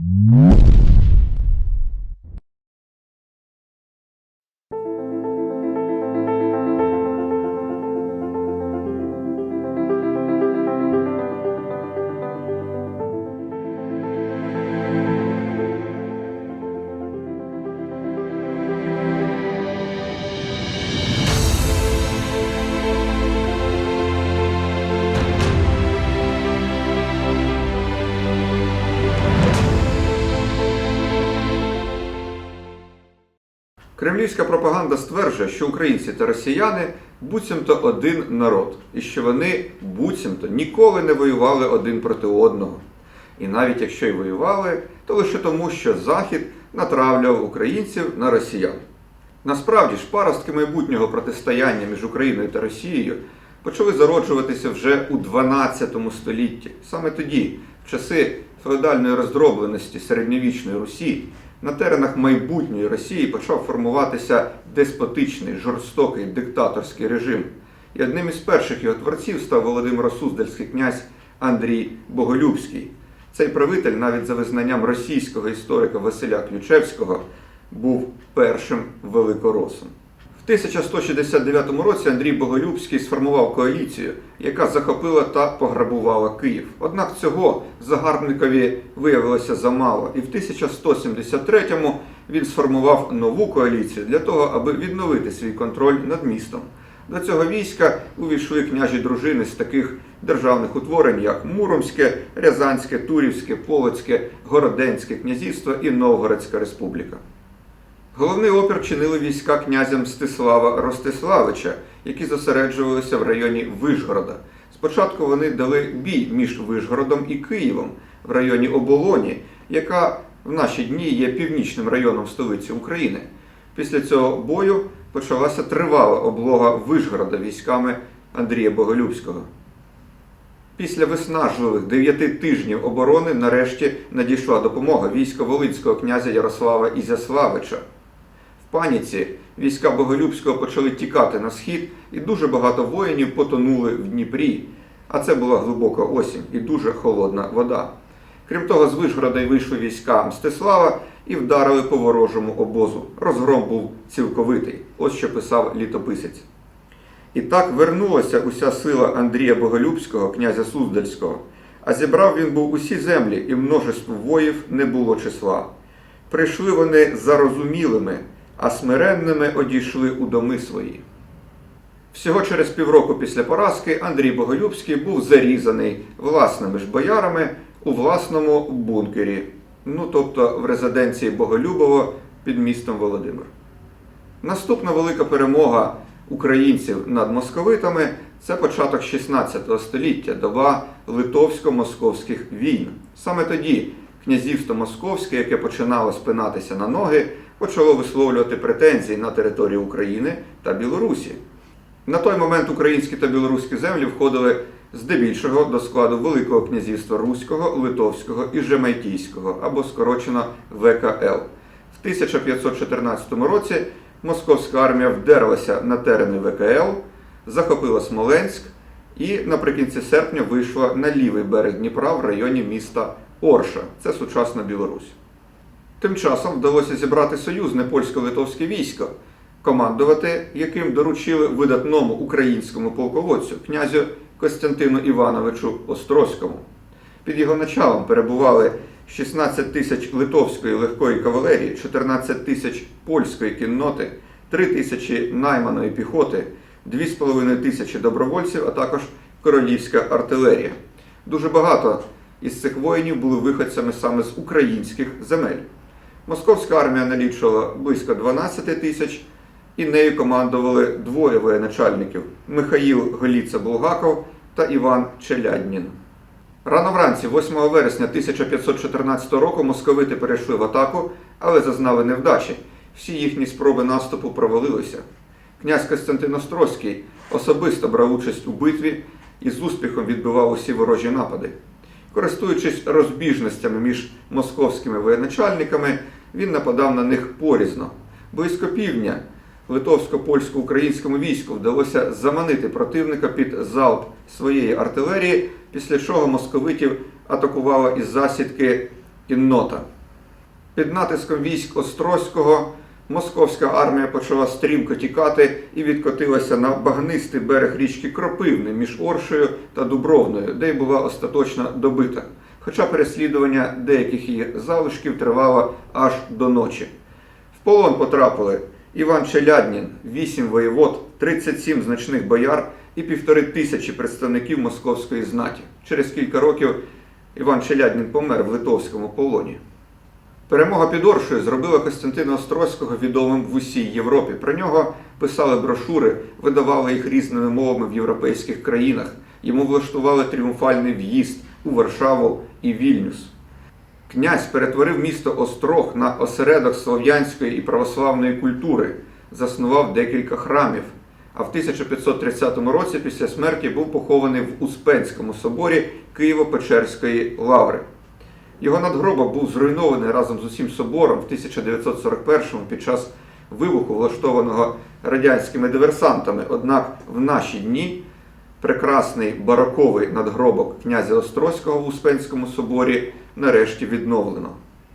Mm-hmm. Кремлівська пропаганда стверджує, що українці та росіяни буцімто один народ, і що вони буцімто ніколи не воювали один проти одного. І навіть якщо й воювали, то лише тому, що Захід натравлював українців на росіян. Насправді ж паростки майбутнього протистояння між Україною та Росією почали зароджуватися вже у 12 столітті. Саме тоді, в часи феодальної роздробленості середньовічної Русі, на теренах майбутньої Росії почав формуватися деспотичний, жорстокий диктаторський режим. І одним із перших його творців став Володимир Суздальський князь Андрій Боголюбський. Цей правитель, навіть за визнанням російського історика Василя Ключевського, був першим великоросом. В 1169 році Андрій Боголюбський сформував коаліцію, яка захопила та пограбувала Київ. Однак цього загарбникові виявилося замало, і в 1173-му він сформував нову коаліцію для того, аби відновити свій контроль над містом. До цього війська увійшли княжі дружини з таких державних утворень, як Муромське, Рязанське, Турівське, Полоцьке, Городенське князівство і Новгородська республіка. Головний опір чинили війська князя Мстислава Ростиславича, які зосереджувалися в районі Вишгорода. Спочатку вони дали бій між Вишгородом і Києвом в районі Оболоні, яка в наші дні є північним районом столиці України. Після цього бою почалася тривала облога Вишгорода військами Андрія Боголюбського. Після виснажливих дев'яти тижнів оборони нарешті надійшла допомога війська Волинського князя Ярослава Ізяславича. Паніці війська Боголюбського почали тікати на схід, і дуже багато воїнів потонули в Дніпрі. А це була глибока осінь і дуже холодна вода. Крім того, з Вишгорода й вийшли війська Мстислава і вдарили по ворожому обозу. Розгром був цілковитий. Ось що писав літописець. І так вернулася уся сила Андрія Боголюбського, князя Суздальського, а зібрав він був усі землі, і множество воїв не було числа. Прийшли вони зарозумілими, а смиренними одійшли у доми свої. Всього через півроку після поразки Андрій Боголюбський був зарізаний власними ж боярами у власному бункері, ну тобто в резиденції Боголюбово під містом Володимир. Наступна велика перемога українців над московитами це початок 16 століття, доба литовсько-московських війн. Саме тоді князівство Московське, яке починало спинатися на ноги, почало висловлювати претензії на територію України та Білорусі. На той момент українські та білоруські землі входили здебільшого до складу Великого князівства Руського, Литовського і Жемайтійського, або скорочено ВКЛ. В 1514 році московська армія вдерлася на терени ВКЛ, захопила Смоленськ і наприкінці серпня вийшла на лівий берег Дніпра в районі міста Орша, це сучасна Білорусь. Тим часом вдалося зібрати союзне польсько-литовське військо, командувати яким доручили видатному українському полководцю, князю Костянтину Івановичу Острозькому. Під його началом перебували 16 тисяч литовської легкої кавалерії, 14 тисяч польської кінноти, 3 тисячі найманої піхоти, 2,5 тисячі добровольців, а також королівська артилерія. Дуже багато із цих воїнів були виходцями саме з українських земель. Московська армія налічувала близько 12 тисяч, і нею командували двоє воєначальників Михаїл Голіца Булгаков та Іван Челяднін. Рано вранці, 8 вересня 1514 року, московити перейшли в атаку, але зазнали невдачі. Всі їхні спроби наступу провалилися. Князь Костянтин Острозький особисто брав участь у битві і з успіхом відбивав усі ворожі напади. Користуючись розбіжностями між московськими воєначальниками, він нападав на них порізно. Близько півдня литовсько-польсько-українському війську вдалося заманити противника під залп своєї артилерії, після чого московитів атакувала із засідки іннота. Під натиском військ Острозького московська армія почала стрімко тікати і відкотилася на багнистий берег річки Кропивни між Оршею та Дубровною, де й була остаточно добита. Хоча переслідування деяких її залишків тривало аж до ночі. В полон потрапили Іван Челяднін, 8 воєвод, 37 значних бояр і півтори тисячі представників московської знаті. Через кілька років Іван Челяднін помер в литовському полоні. Перемога під Оршею зробила Костянтина Острозького відомим в усій Європі. Про нього писали брошури, видавали їх різними мовами в європейських країнах. Йому влаштували тріумфальний в'їзд у Варшаву і Вільнюс. Князь перетворив місто Острог на осередок слов'янської і православної культури, заснував декілька храмів. А в 1530 році після смерті був похований в Успенському соборі Києво-Печерської лаври. Його надгробок був зруйнований разом з усім собором в 1941-му під час вибуху, влаштованого радянськими диверсантами. Однак в наші дні прекрасний бароковий надгробок князя Острозького в Успенському соборі нарешті відновлено.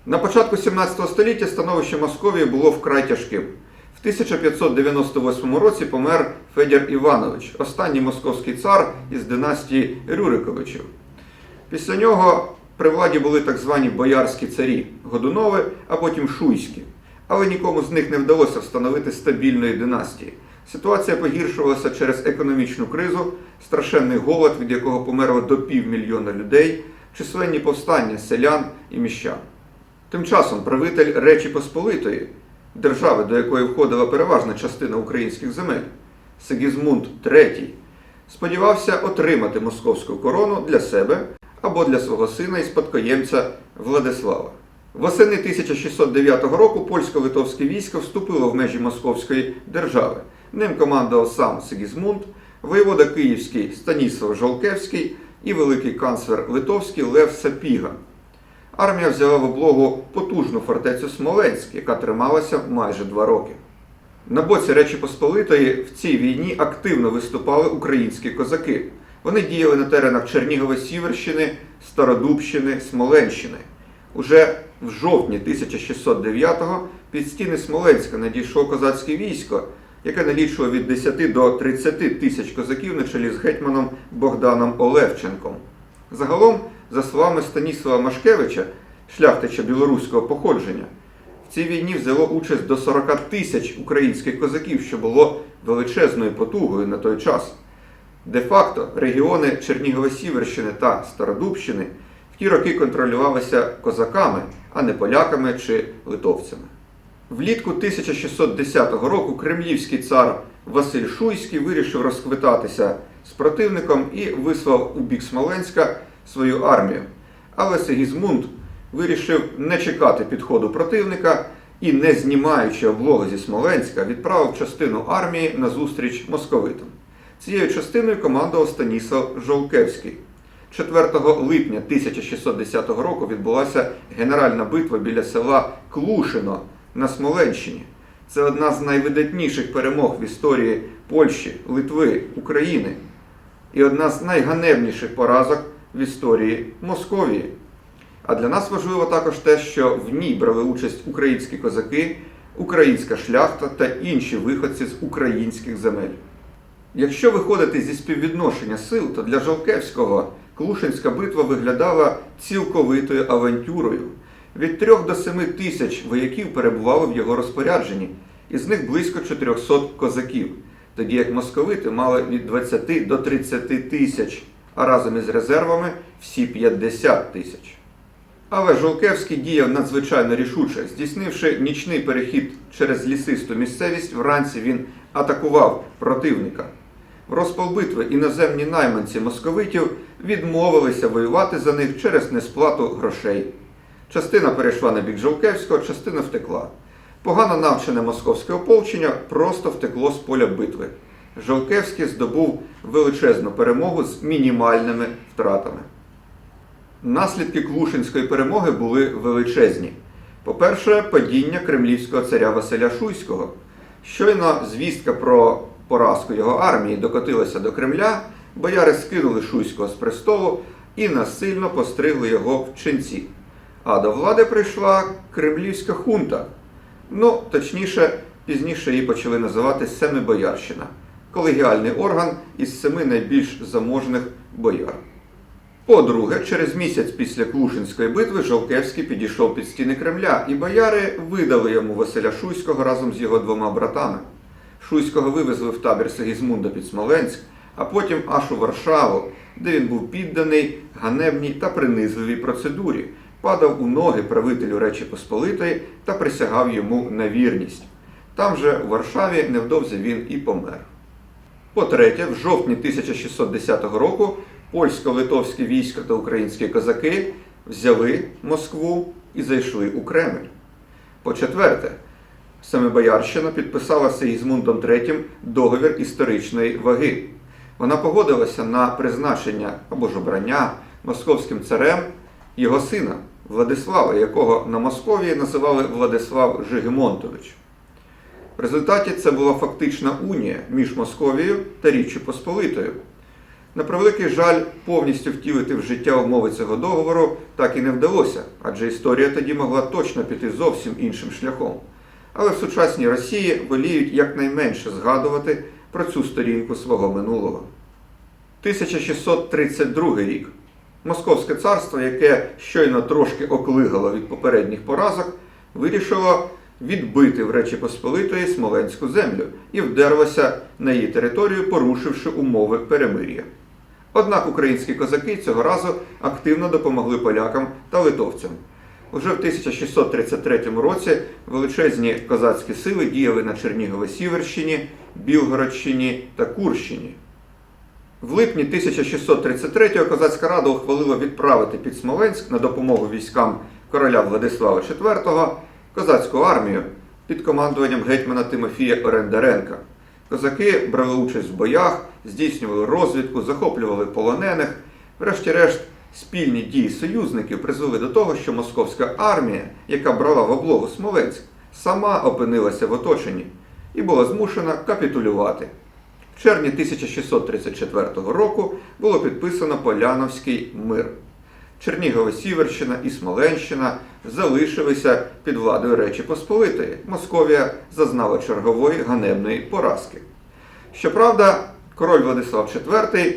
На початку 17 століття становище Московії було вкрай тяжким. В 1598 році помер Федір Іванович, останній московський цар із династії Рюриковичів. Після нього при владі були так звані боярські царі Годунови, а потім Шуйські. Але нікому з них не вдалося встановити стабільної династії. Ситуація погіршувалася через економічну кризу, страшенний голод, від якого померло до півмільйона людей, численні повстання селян і міщан. Тим часом правитель Речі Посполитої, держави, до якої входила переважна частина українських земель, Сигізмунд III, сподівався отримати московську корону для себе або для свого сина і спадкоємця Владислава. Восени 1609 року польсько-литовське військо вступило в межі Московської держави. Ним командував сам Сигізмунд, воєвода Київський Станіслав Жолкевський і великий канцлер Литовський Лев Сапіга. Армія взяла в облогу потужну фортецю Смоленськ, яка трималася майже два роки. На боці Речі Посполитої в цій війні активно виступали українські козаки. Вони діяли на теренах Чернігово-Сіверщини, Стародубщини, Смоленщини. Уже в жовтні 1609-го під стіни Смоленська надійшло козацьке військо, яке налічувало від 10 до 30 тисяч козаків на чолі з гетьманом Богданом Олевченком. Загалом, за словами Станіслава Машкевича, шляхтича білоруського походження, в цій війні взяло участь до 40 тисяч українських козаків, що було величезною потугою на той час. Де-факто регіони Чернігово-Сіверщини та Стародубщини в ті роки контролювалися козаками, а не поляками чи литовцями. Влітку 1610 року кремлівський цар Василь Шуйський вирішив розквитатися з противником і вислав у бік Смоленська свою армію. Але Сигізмунд вирішив не чекати підходу противника і, не знімаючи облогу зі Смоленська, відправив частину армії на зустріч московитам. Цією частиною командував Станіслав Жолкевський. 4 липня 1610 року відбулася генеральна битва біля села Клушино на Смоленщині. Це одна з найвидатніших перемог в історії Польщі, Литви, України і одна з найганебніших поразок в історії Московії. А для нас важливо також те, що в ній брали участь українські козаки, українська шляхта та інші виходці з українських земель. Якщо виходити зі співвідношення сил, то для Жолкевського Клушинська битва виглядала цілковитою авантюрою. Від 3 до 7 тисяч вояків перебувало в його розпорядженні, із них близько 400 козаків, тоді як московити мали від 20 до 30 тисяч, а разом із резервами всі 50 тисяч. Але Жолкевський діяв надзвичайно рішуче. Здійснивши нічний перехід через лісисту місцевість, вранці він атакував противника. В розпал битви іноземні найманці московитів відмовилися воювати за них через несплату грошей. Частина перейшла на бік Жолкевського, частина втекла. Погано навчене московське ополчення просто втекло з поля битви. Жолкевський здобув величезну перемогу з мінімальними втратами. Наслідки Клушинської перемоги були величезні. По-перше, падіння кремлівського царя Василя Шуйського. Щойно звістка про поразку його армії докотилася до Кремля, бояри скинули Шуйського з престолу і насильно постригли його в ченці. А до влади прийшла кремлівська хунта. Ну, точніше, пізніше її почали називати Семибоярщина колегіальний орган із семи найбільш заможних бояр. По-друге, через місяць після Клушинської битви Жовкевський підійшов під стіни Кремля, і бояри видали йому Василя Шуйського разом з його двома братами. Шуйського вивезли в табір Сигізмунда під Смоленськ, а потім аж у Варшаву, де він був підданий ганебній та принизливій процедурі, падав у ноги правителю Речі Посполитої та присягав йому на вірність. Там же, у Варшаві, невдовзі він і помер. По-третє, в жовтні 1610 року польсько-литовське військо та українські козаки взяли Москву і зайшли у Кремль. По-четверте, Семибоярщина підписала з Сигізмундом III договір історичної ваги. Вона погодилася на призначення або ж обрання московським царем його сина Владислава, якого на Московії називали Владислав Жигемонтович. В результаті це була фактична унія між Московією та Річчю Посполитою. На превеликий жаль, повністю втілити в життя умови цього договору так і не вдалося, адже історія тоді могла точно піти зовсім іншим шляхом. Але в сучасній Росії воліють якнайменше згадувати про цю сторінку свого минулого. 1632 рік. Московське царство, яке щойно трошки оклигало від попередніх поразок, вирішило відбити в Речі Посполитої Смоленську землю і вдерлося на її територію, порушивши умови перемир'я. Однак українські козаки цього разу активно допомогли полякам та литовцям. Уже в 1633 році величезні козацькі сили діяли на Чернігово-Сіверщині, Білгородщині та Курщині. В липні 1633-го козацька рада ухвалила відправити під Смоленськ на допомогу військам короля Владислава IV козацьку армію під командуванням гетьмана Тимофія Орендаренка. Козаки брали участь в боях, здійснювали розвідку, захоплювали полонених. Врешті-решт, спільні дії союзників призвели до того, що московська армія, яка брала в облогу Смоленськ, сама опинилася в оточенні і була змушена капітулювати. В червні 1634 року було підписано Поляновський мир. Чернігова Сіверщина і Смоленщина залишилися під владою Речі Посполитої. Московія зазнала чергової ганебної поразки. Щоправда, король Владислав IV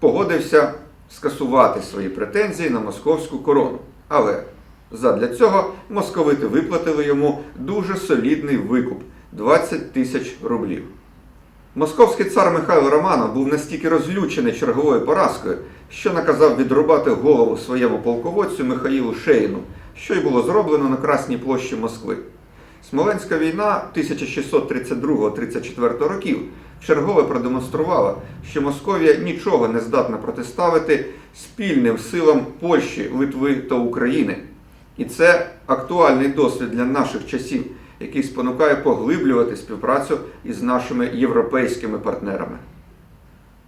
погодився скасувати свої претензії на московську корону. Але задля цього московити виплатили йому дуже солідний викуп 20 тисяч рублів. Московський цар Михайло Романов був настільки розлючений черговою поразкою, що наказав відрубати голову своєму полководцю Михаїлу Шеїну, що й було зроблено на Красній площі Москви. Смоленська війна 1632-34 років чергове продемонструвала, що Московія нічого не здатна протиставити спільним силам Польщі, Литви та України. І це актуальний досвід для наших часів, який спонукає поглиблювати співпрацю із нашими європейськими партнерами.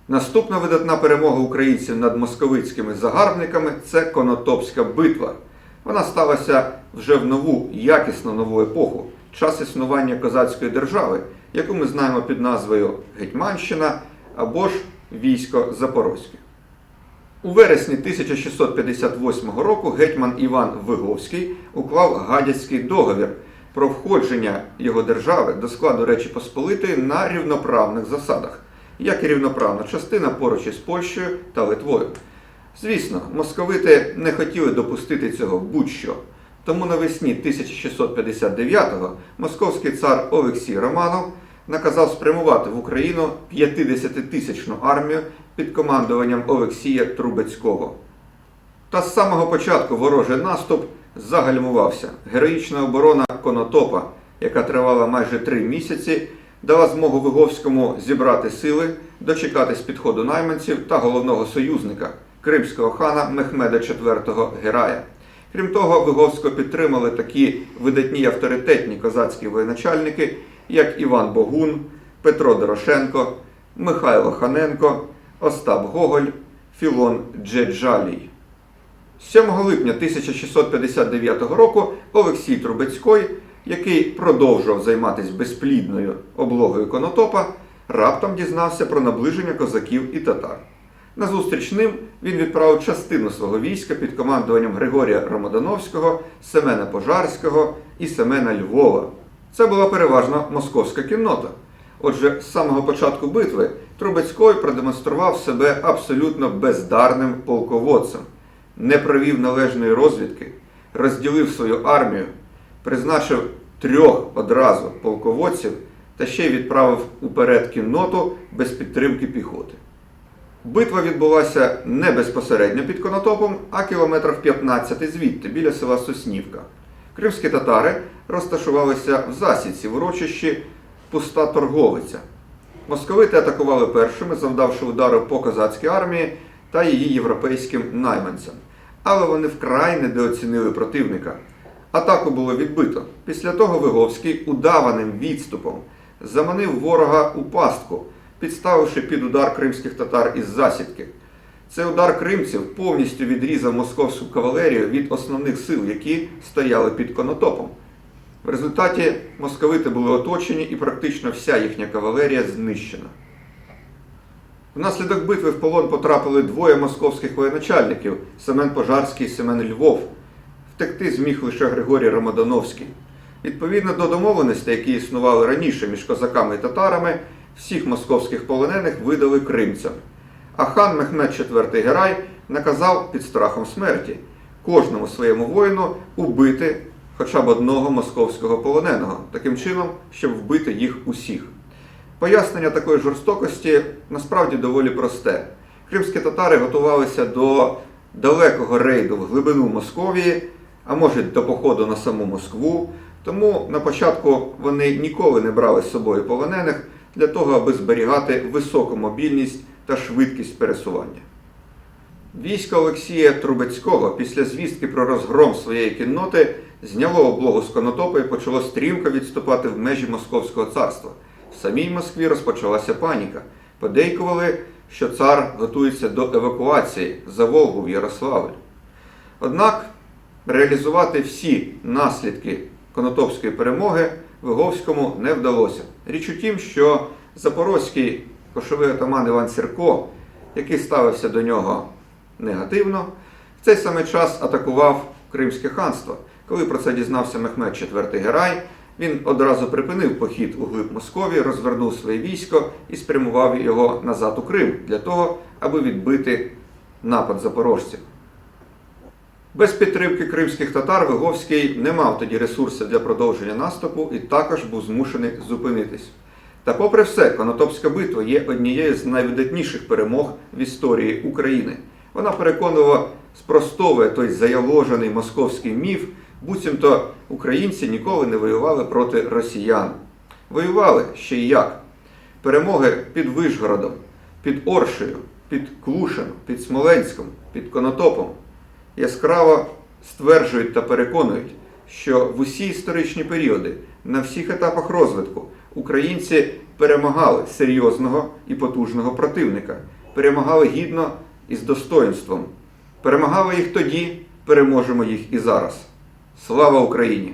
Наступна видатна перемога українців над московицькими загарбниками це Конотопська битва. Вона сталася вже в нову, якісно нову епоху, час існування козацької держави, яку ми знаємо під назвою Гетьманщина або ж Військо Запорозьке. У вересні 1658 року гетьман Іван Виговський уклав Гадяцький договір про входження його держави до складу Речі Посполитої на рівноправних засадах, як і рівноправна частина поруч із Польщею та Литвою. Звісно, московити не хотіли допустити цього будь-що. Тому навесні 1659-го московський цар Олексій Романов наказав спрямувати в Україну 50-тисячну армію під командуванням Олексія Трубецького. Та з самого початку ворожий наступ загальмувався. Героїчна оборона Конотопа, яка тривала майже три місяці, дала змогу Виговському зібрати сили, дочекатись підходу найманців та головного союзника кримського хана Мехмеда IV Герая. Крім того, Виговського підтримали такі видатні авторитетні козацькі воєначальники, як Іван Богун, Петро Дорошенко, Михайло Ханенко, Остап Гоголь, Філон Джеджалій. 7 липня 1659 року Олексій Трубецький, який продовжував займатися безплідною облогою Конотопа, раптом дізнався про наближення козаків і татар. Назустріч ним він відправив частину свого війська під командуванням Григорія Ромодановського, Семена Пожарського і Семена Львова. Це була переважно московська кіннота. Отже, з самого початку битви Трубецький продемонстрував себе абсолютно бездарним полководцем, не провів належної розвідки, розділив свою армію, призначив трьох одразу полководців та ще й відправив уперед кінноту без підтримки піхоти. Битва відбулася не безпосередньо під Конотопом, а кілометрів 15 звідти, біля села Соснівка. Кримські татари розташувалися в засідці в урочищі Пуста Торговиця. Московити атакували першими, завдавши удару по козацькій армії та її європейським найманцям. Але вони вкрай недооцінили противника. Атаку було відбито. Після того Виговський удаваним відступом заманив ворога у пастку, підставивши під удар кримських татар із засідки. Цей удар кримців повністю відрізав московську кавалерію від основних сил, які стояли під конотопом. В результаті московити були оточені і практично вся їхня кавалерія знищена. Внаслідок битви в полон потрапили двоє московських воєначальників Семен Пожарський і Семен Львов. Втекти зміг лише Григорій Ромодановський. Відповідно до домовленостей, які існували раніше між козаками і татарами, всіх московських полонених видали кримцям. А хан Мехмед IV Герай наказав під страхом смерті кожному своєму воїну убити хоча б одного московського полоненого, таким чином, щоб вбити їх усіх. Пояснення такої жорстокості насправді доволі просте. Кримські татари готувалися до далекого рейду в глибину Московії, а може до походу на саму Москву. Тому на початку вони ніколи не брали з собою полонених для того, аби зберігати високу мобільність та швидкість пересування. Військо Олексія Трубецького після звістки про розгром своєї кінноти зняло облогу з Конотопа і почало стрімко відступати в межі Московського царства. В самій Москві розпочалася паніка. Подейкували, що цар готується до евакуації за Волгу в Ярославль. Однак реалізувати всі наслідки Конотопської перемоги Виговському не вдалося. Річ у тім, що запорозький кошовий отаман Іван Сірко, який ставився до нього негативно, в цей самий час атакував Кримське ханство. Коли про це дізнався Мехмед IV Герай, він одразу припинив похід у глиб Московії, розвернув своє військо і спрямував його назад у Крим для того, аби відбити напад запорожців. Без підтримки кримських татар Виговський не мав тоді ресурсів для продовження наступу і також був змушений зупинитись. Та попри все, Конотопська битва є однією з найвидатніших перемог в історії України. Вона переконливо спростовує той заяложений московський міф, буцімто українці ніколи не воювали проти росіян. Воювали ще й як. Перемоги під Вишгородом, під Оршею, під Клушином, під Смоленськом, під Конотопом яскраво стверджують та переконують, що в усі історичні періоди, на всіх етапах розвитку, українці перемагали серйозного і потужного противника, перемагали гідно і з достоїнством. Перемагали їх тоді, переможемо їх і зараз. Слава Україні!